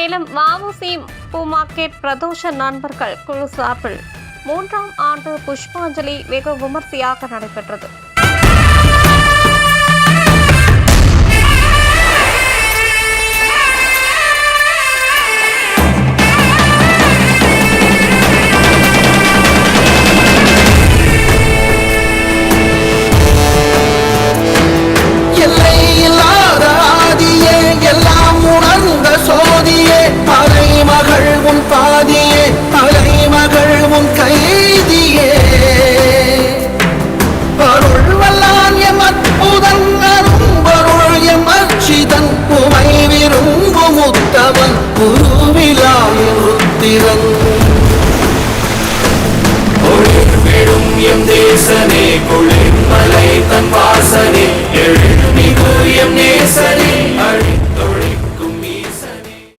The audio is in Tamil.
மேலும் வஉசி பூ மார்க்கெட் பிரதோஷ நண்பர்கள் குழு சார்பில் மூன்றாம் ஆண்டு புஷ்பாஞ்சலி வெகு விமர்சையாக நடைபெற்றது. കുറുവിലായി വൃത്തിവന്നു ഒളിർവിടും എം ദേശനെ കൊള്ള.